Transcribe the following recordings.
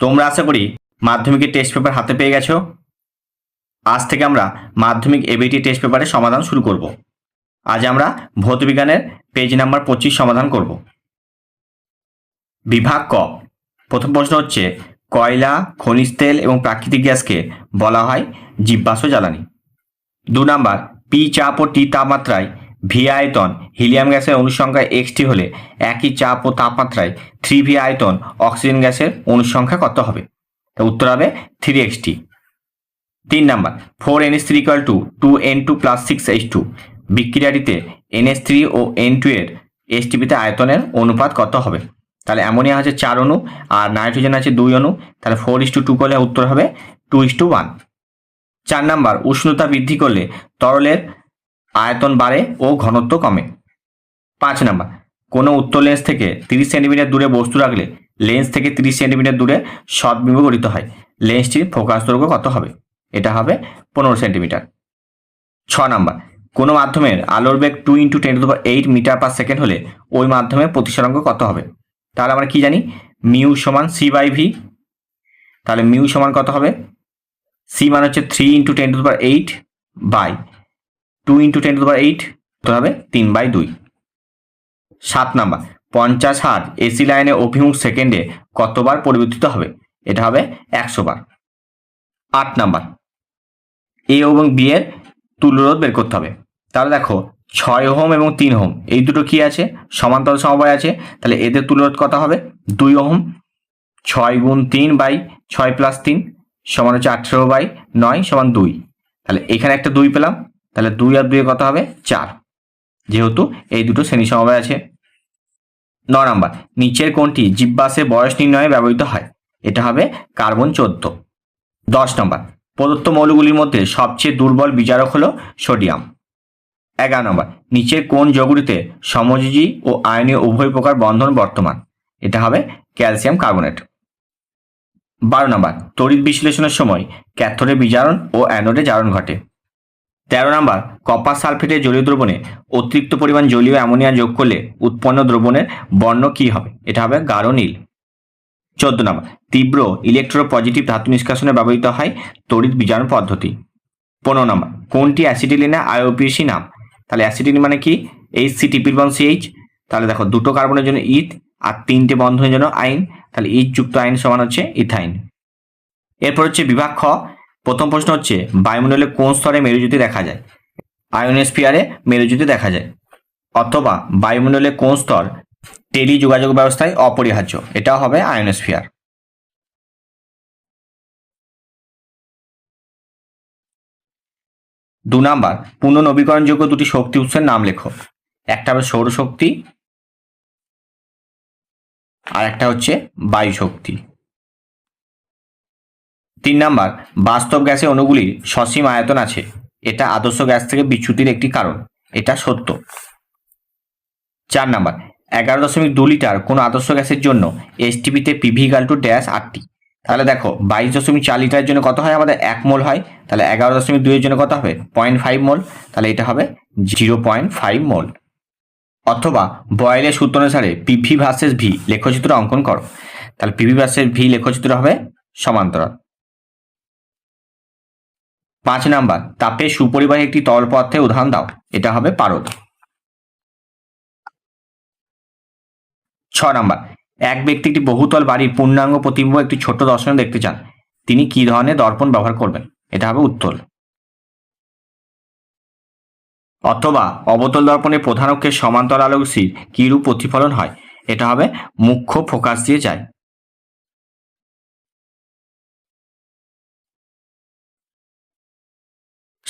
তোমরা আশা করি মাধ্যমিকের টেস্ট পেপার হাতে পেয়ে গেছো। আজ থেকে আমরা মাধ্যমিক এবিটি টেস্ট পেপারের সমাধান শুরু করব। আজ আমরা ভৌত বিজ্ঞানের পেজ নাম্বার পঁচিশ সমাধান করব। বিভাগ ক। প্রথম প্রশ্ন হচ্ছে, কয়লা, খনিজ তেল এবং প্রাকৃতিক গ্যাসকে বলা হয় জীবাশ্ম জ্বালানি। দু নাম্বার পি চাপ ও টি তাপমাত্রায় ভি আয়তন হিলিয়াম গ্যাসের অনুসংখ্যা এক্সটি হলে একই চাপ ও তাপমাত্রায় থ্রি ভি আয়তন অক্সিজেন গ্যাসের অনুসংখ্যা কত হবে? উত্তর হবে থ্রি এক্সটি তিন number four N S three equal to two N two plus six H two বিক্রিয়াটিতে NS three ও এন টু এর এসটিপিতে আয়তনের অনুপাত কত হবে? তাহলে অ্যামোনিয়া আছে চার অণু আর নাইট্রোজেন আছে দুই অণু। তাহলে ফোর ইস টু টু করলে উত্তর হবে টু ইস টু ওয়ান চার নাম্বার, উষ্ণতা বৃদ্ধি করলে তরলের আয়তন বাড়ে ও ঘনত্ব কমে। পাঁচ নাম্বার, কোনো উত্তর লেন্স থেকে তিরিশ সেন্টিমিটার দূরে বস্তু রাখলে লেন্স থেকে তিরিশ সেন্টিমিটার দূরে সদ্বিম্ব গঠিত হয়। লেন্সটির ফোকাস দৈর্ঘ্য কত হবে? এটা হবে পনেরো সেন্টিমিটার ছ নাম্বার, কোনো মাধ্যমের আলোর বেগ two into ten to eight metre per second হলে ওই মাধ্যমে প্রতিসরাঙ্ক কত হবে? তাহলে আমরা কি জানি? মিউ সমান সি বাই ভি তাহলে মিউ সমান কত হবে? সি মানে হচ্ছে three into ten to eight by two into ten to eight তো হবে তিন বাই দুই। সাত নাম্বার, পঞ্চাশ হাত এসি লাইনে অভিমুখ সেকেন্ডে কতবার পরিবর্তিত হবে? এটা হবে একশো বার। আট নাম্বার এ এবং বি এর তুল্যরোধ বের করতে হবে। তাহলে দেখো, ছয় ওহম এবং তিন ওহম, এই দুটো কি আছে? সমান্তর সমবায় আছে। তাহলে এদের তুল্যরোধ কত হবে? দুই ওহম। ছয় গুণ তিন বাই ছয় প্লাস তিন সমান হচ্ছে আঠেরো বাই নয় সমান দুই। তাহলে এখানে একটা দুই পেলাম। তাহলে দুই আর দুই কত হবে? চার। যেহেতু এই দুটো শ্রেণি সমবায় আছে। ন নাম্বার, নিচের কোনটি জিব্বাসে বয়স নির্ণয়ে ব্যবহৃত হয়। এটা হবে কার্বন চোদ্দ। দশ নম্বর, প্রদত্ত মৌলগুলির মধ্যে সবচেয়ে দুর্বল বিচারক হলো সোডিয়াম। এগারো নম্বর, নিচের কোন যৌগটিতে সমযোজী ও আয়নীয় উভয় প্রকার বন্ধন বর্তমান। এটা হবে ক্যালসিয়াম কার্বনেট। বারো নম্বর, তড়িৎ বিশ্লেষণের সময় ক্যাথোডে বিজারণ ও অ্যানোডে জারণ ঘটে। তেরো নম্বর, কপার সালফেটের জলীয় দ্রবণে অতিরিক্ত পরিমাণ জলীয় অ্যামোনিয়া যোগ করলে উৎপন্ন দ্রবণের বর্ণ কী হবে? এটা হবে গাঢ় নীল। চোদ্দ নম্বর, তীব্র ইলেকট্রো পজিটিভ ধাতু নিষ্কাশনে ব্যবহৃত হয় তড়িৎ বিজারণ পদ্ধতি। পনেরো নম্বর, কোনটি অ্যাসিডিলিনের আইওপিসি নাম? তাহলে অ্যাসিডিলিন মানে কি? এইচ সি টিপির বন সিএইচ তাহলে দেখো দুটো কার্বনের জন্য ইথ আর তিনটে বন্ধনের জন্য আইন। তাহলে ইথ যুক্ত আইন সমান হচ্ছে ইথাইন। এরপর হচ্ছে বিভাগ খ প্রথম প্রশ্ন হচ্ছে, বায়ুমণ্ডলে কোন স্তরে মেরুজ্যোতি দেখা যায়? আয়োনস্ফিয়ারে মেরুজ্যোতি দেখা যায়। অথবা, বায়ুমণ্ডলে কোন স্তর টেলি যোগাযোগ ব্যবস্থায় অপরিহার্য? এটাও হবে আয়োনস্ফিয়ার। দু নাম্বার, পুনর্নবীকরণযোগ্য দুটি শক্তি উৎসের নাম লেখো। একটা হবে সৌরশক্তি, আর একটা হচ্ছে বায়ু শক্তি তিন নাম্বার, বাস্তব গ্যাসের অণুগুলির সসীম আয়তন আছে। এটা আদর্শ গ্যাস থেকে বিচ্যুতির একটি কারণ। এটা সত্য। চার নাম্বার, এগারো দশমিক দু লিটার কোনো আদর্শ গ্যাসের জন্য এসটিপিতে পিভি গাল টু ড্যাশ আটটি তাহলে দেখো, বাইশ দশমিক চার লিটারের জন্য কত হয়? আমাদের এক মোল হয়। তাহলে এগারো দশমিক দুইয়ের জন্য কত হবে? Point five mole. তাহলে এটা হবে জিরো পয়েন্ট ফাইভ মোল। অথবা বয়েলের সূত্র অনুসারে পিভি ভার্সেস ভি লেখচিত্র অঙ্কন করো। তাহলে পিভি ভার্সেস ভি লেখচিত্র হবে সমান্তরাল। পাঁচ নাম্বার, তাপে সুপরিবাহী একটি তরল পদার্থের উদাহরণ দাও। এটা হবে পারদ। ছ নাম্বার, এক ব্যক্তি একটি বহুতল বাড়ির পূর্ণাঙ্গ প্রতিবিম্ব একটি ছোট দর্শনে দেখতে চান। তিনি কি ধরনের দর্পণ ব্যবহার করবেন? এটা হবে উত্তল অথবা, অবতল দর্পণের প্রধান অক্ষের সমান্তর আলোকসির কিরূপ প্রতিফলন হয়? এটা হবে মুখ্য ফোকাস দিয়ে যায়।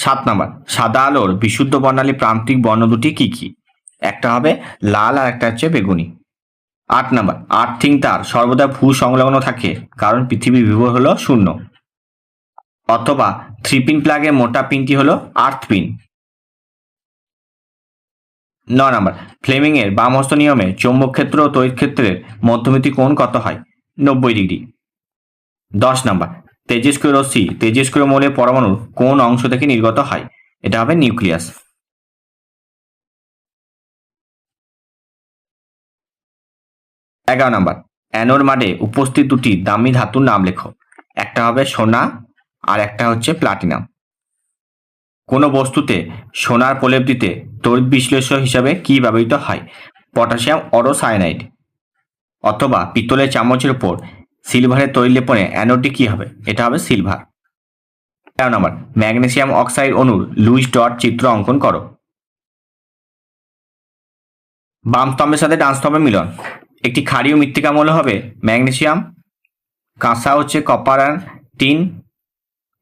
সাত নাম্বার, সাদা আলোর বিশুদ্ধ বর্ণালী প্রান্তিক বর্ণ দুটি কি কি? একটা হবে লাল আর একটা হচ্ছে বেগুনি। আট নাম্বার আর্থিং তার সর্বদা ভূ সংলগ্ন থাকে, কারণ পৃথিবীর বিভব হলো শূন্য। অথবা থ্রি পিন প্লাগের মোটা পিনটি হলো আর্থ পিন। ন নাম্বার ফ্লেমিং এর বামহস্ত নিয়মে চৌম্বক ক্ষেত্র ও তড়িৎ ক্ষেত্রের মধ্যমিতি কোণ কত হয়? নব্বই ডিগ্রি। দশ নাম্বার তেজস্ক্রিয় রশ্মি, তেজস্ক্রিয় মৌলের পরমাণুর কোন অংশ থেকে নির্গত হয়? এটা হবে নিউক্লিয়াস। এগারো নাম্বার, অ্যানোর মাডে উপস্থিত দুটি দামি ধাতুর নাম লেখো। একটা হবে সোনা আর একটা হচ্ছে প্লাটিনাম। কোনো বস্তুতে সোনার প্রলেপ দিতে তড়িৎ বিশ্লেষ্য হিসাবে কি ব্যবহৃত হয়? পটাশিয়াম অরোসায়ানাইড অথবা পিতলের চামচের উপর সিলভারের তৈরি লেপনে অ্যানোডটি কি হবে? এটা হবে সিলভার। তেরো নম্বর, ম্যাগনেসিয়াম অক্সাইড অণুর লুইস ডট চিত্র অঙ্কন করো। বাম স্তম্ভের সাথে ডান স্তম্ভের মিলন। একটি ক্ষারীয় মৃত্তিকা মূল্য হবে ম্যাগনেসিয়াম, কাঁসা হচ্ছে কপার আর টিন,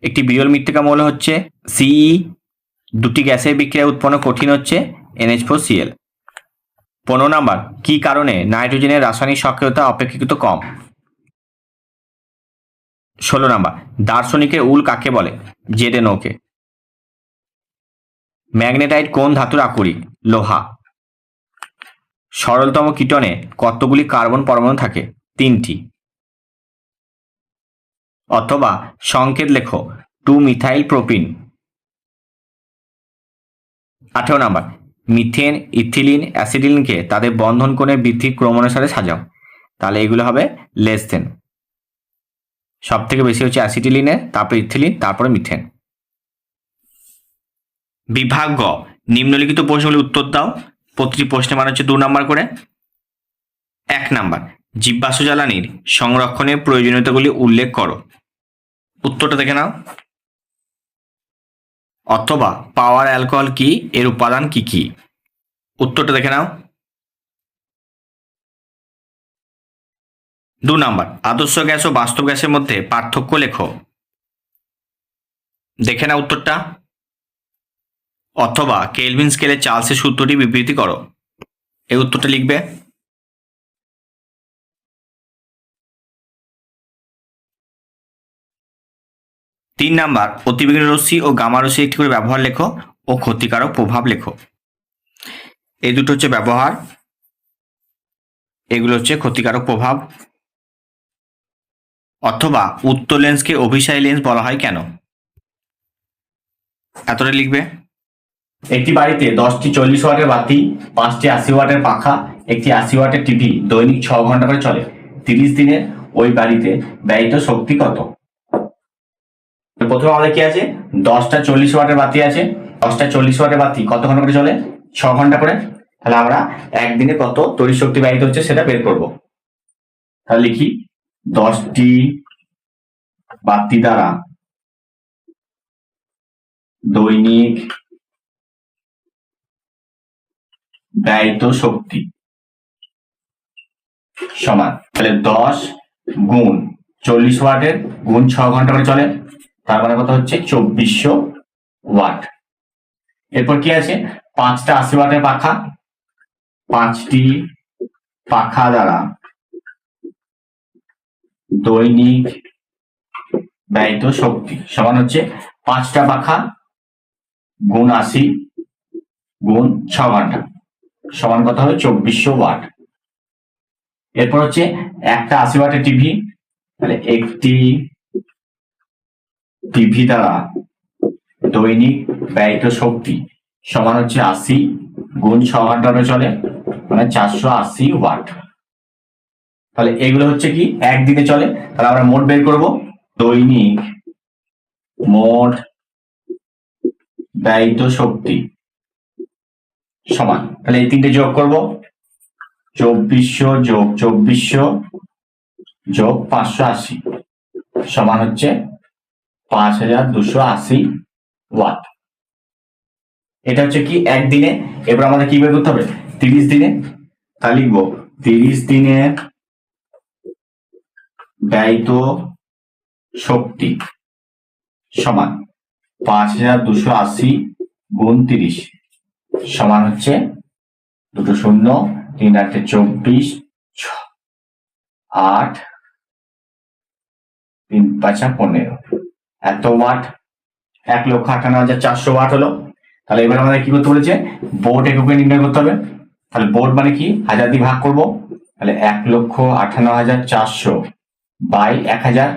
একটি বিরল মৃত্তিকা মৌল হচ্ছে সিই, দুটি গ্যাসের বিক্রিয়া উৎপন্ন কঠিন হচ্ছে এনএইচ ফোর সিএল। পনেরো নাম্বার, কী কারণে নাইট্রোজেনের রাসায়নিক সক্রিয়তা অপেক্ষাকৃত কম? ষোলো নাম্বার, দার্শনিকের উল কাকে বলে? জেডে নৌকে। ম্যাগনেটাইট কোন ধাতুর আকরিক লোহা। সরলতম কীটনে কতগুলি কার্বন পরমাণু থাকে? তিনটি। অথবা সংকেত লেখো, টু মিথাইল প্রোপিন। আঠেরো নাম্বার, মিথেন, ইথিলিন, অ্যাসিডিলিনকে তাদের বন্ধন কোণের বৃদ্ধির ক্রম অনুসারে সাজাও। তাহলে এগুলো হবে লেস দেন। সব থেকে বেশি হচ্ছে অ্যাসিডিলিনে তারপরে ইথিলিন, তারপরে মিথেন। বিভাগ গ, নিম্নলিখিত প্রশ্নগুলি উত্তর দাও। প্রতিটি প্রশ্নের মান হচ্ছে দু নাম্বার করে। এক নাম্বার জীবাশ্ম জ্বালানির সংরক্ষণের প্রয়োজনীয়তাগুলি উল্লেখ করো। উত্তরটা দেখে নাও। অথবা পাওয়ার অ্যালকোহল কি, এর উপাদান কি কি? উত্তরটা দেখে নাও। দু নাম্বার, আদর্শ গ্যাস ও বাস্তব গ্যাসের মধ্যে পার্থক্য লেখো। দেখে না উত্তরটা। অথবা কেলভিন স্কেলের চার্লসের সূত্রটি বিবৃতি করো। এই উত্তরটা লিখবে। তিন নাম্বার, অতিবেগুনি রশ্মি ও গামা রশ্মি একটি করে ব্যবহার লেখো ও ক্ষতিকারক প্রভাব লেখো। এই দুটো হচ্ছে ব্যবহার, এগুলো হচ্ছে ক্ষতিকারক প্রভাব। অথবা উত্তর লেন্সকে অভিসারী লেন্স বলা হয় কেন? এতটা লিখবে? একটি বাড়িতে দশটি চল্লিশ ওয়াটের বাতি, পাঁচটি আশি ওয়াটের পাখা, একটি আশি ওয়াটের টিভি দৈনিক ছ ঘণ্টা করে চলে। তিরিশ দিনে ওই বাড়িতে ব্যয়িত শক্তি কত? প্রথমে আমাদের কি আছে? দশটা চল্লিশ ওয়াটের বাতি আছে। দশটা চল্লিশ ওয়াটের বাতি কত ঘণ্টা করে চলে? ছ ঘণ্টা করে। তাহলে আমরা একদিনে কত তড়িৎ শক্তি ব্যয়িত হচ্ছে সেটা বের করব। তাহলে লিখি দশটি বাতি দ্বারা দৈনিক ব্যয়িত শক্তি সমান। তাহলে দশ গুণ চল্লিশ ওয়াটের গুণ ছ ঘণ্টা করে চলে। তার মানে কত হচ্ছে? চব্বিশশো ওয়াট। এরপর কি আছে? পাঁচটা আশি ওয়াটের পাখা। পাঁচটি পাখা দ্বারা দৈনিক ব্যয়িত শক্তি সমান হচ্ছে পাঁচটা পাখা, গুণ আশি, গুণ ছ ঘণ্টা সমান কথা হবে? চব্বিশশো ওয়াট। এরপর হচ্ছে একটা আশি ওয়াটের টিভি তাহলে একটি টিভি দ্বারা দৈনিক ব্যয়িত শক্তি সমান হচ্ছে আশি, গুণ ছ ঘণ্টা চলে মানে চারশো আশি ওয়াট। তাহলে এগুলো হচ্ছে কি? একদিনে চলে। তাহলে আমরা মোট বের করব। দৈনিক মোট ব্যয়িত শক্তি সমান। তাহলে এই তিনটে যোগ করব। চব্বিশশো যোগ চব্বিশশো যোগ পাঁচশো আশি। সমান হচ্ছে পাঁচ হাজার দুশো আশি ওয়াট। এটা হচ্ছে কি? একদিনে। এবার আমাদের কি বের করতে হবে? তিরিশ দিনে। তা লিখব। তিরিশ দিনে ব্যয়িত শক্তি সমান পাঁচ হাজার দুশো আশি গুণ তিরিশ সমান হচ্ছে দুটো শূন্য, তিন আটে চব্বিশ আট, তিন পাঁচা পনেরো। এত ওয়াট? এক লক্ষ আটান্ন হাজার চারশো ওয়াট হলো। তাহলে এবার আমাদের কি করতে বলেছে? বোর্ড এককে নির্ণয় করতে হবে। তাহলে বোর্ড মানে কি? হাজার দিয়ে ভাগ করব। তাহলে এক লক্ষ আটান্ন হাজার চারশো বাই এক হাজার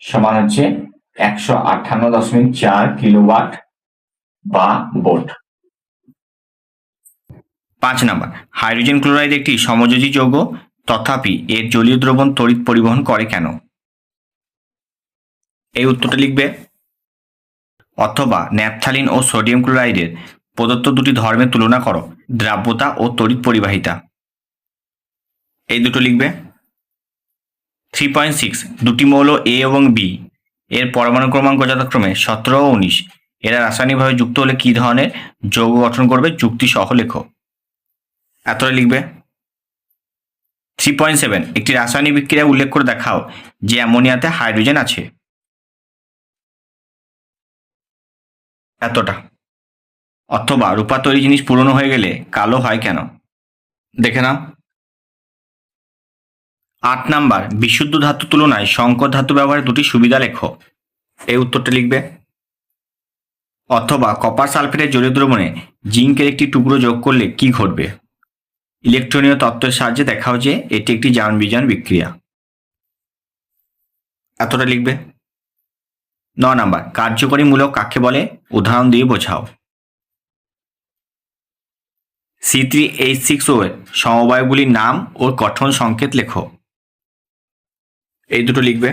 সমান হচ্ছে একশো আটান্ন দশমিক চার কিলোওয়াট বা বোর্ড পাঁচ নাম্বার, হাইড্রোজেন ক্লোরাইড একটি সমযোজী যৌগ, তথাপি এর জলীয় দ্রবণ তড়িৎ পরিবহন করে কেন? এই উত্তরটা লিখবে, অথবা ন্যাপথালিন ও সোডিয়াম ক্লোরাইডের প্রদত্ত দুটি ধর্মের তুলনা করো, দ্রাব্যতা ও তড়িৎ পরিবাহিতা। এই দুটো লিখবে থ্রি পয়েন্ট সিক্স, দুটি মৌল এ এবং বি। এর পরমাণু ক্রমাঙ্ক যথাক্রমে সতেরো ও উনিশ। এরা রাসায়নিকভাবে যুক্ত হলে কী ধরনের যৌগ গঠন করবে যুক্তি সহ লেখো। এতটা লিখবে। থ্রি পয়েন্ট সেভেন, একটি রাসায়নিক বিক্রিয়া উল্লেখ করে দেখাও যে অ্যামোনিয়াতে হাইড্রোজেন আছে। এতটা। অথবা রূপা তৈরি জিনিস পুরনো হয়ে গেলে কালো হয় কেন? দেখে নাও। আট নাম্বার, বিশুদ্ধ ধাতু তুলনায় সংকর ধাতু ব্যবহারের দুটি সুবিধা লেখো। এই উত্তরটা লিখবে। অথবা কপার সালফেটের জলীয় দ্রবণে জিঙ্কের একটি টুকরো যোগ করলে কি ঘটবে? ইলেকট্রনীয় তত্ত্বের সাহায্যে দেখাও যে এটি একটি যান বিজান বিক্রিয়া। এতটা লিখবে। ন নাম্বার কার্যকরী মূলক কাকে বলে? উদাহরণ দিয়ে বোঝাও। C three H six O সমবায়গুলির নাম ও গঠন সংকেত লেখো। এই দুটো লিখবে।